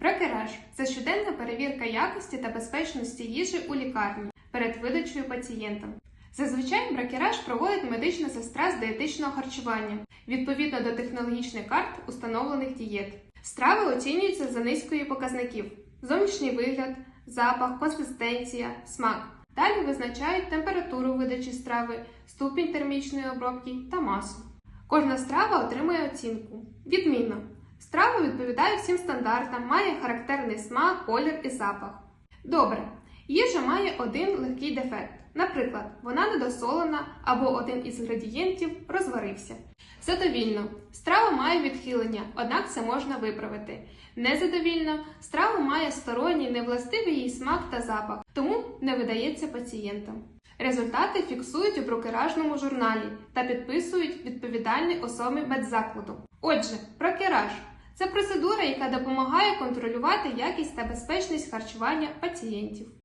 Брокераж це щоденна перевірка якості та безпечності їжі у лікарні перед видачею пацієнтам. Зазвичай брокераж проводить медична сестра з дієтичного харчування відповідно до технологічних карт установлених дієт. Страви оцінюються за низкою показників: зовнішній вигляд, запах, консистенція, смак. Далі визначають температуру видачі страви, ступінь термічної обробки та масу. Кожна страва отримує оцінку. Відмінно. Відповідає всім стандартам, має характерний смак, колір і запах. Добре. Їжа має один легкий дефект. Наприклад, вона недосолена або один із інгредієнтів розварився. Задовільно. Страва має відхилення, однак це можна виправити. Незадовільно, страва має сторонній невластивий їй смак та запах, тому не видається пацієнтам. Результати фіксують у брокеражному журналі та підписують відповідальні особи медзакладу. Отже, брокераж це процедура, яка допомагає контролювати якість та безпечність харчування пацієнтів.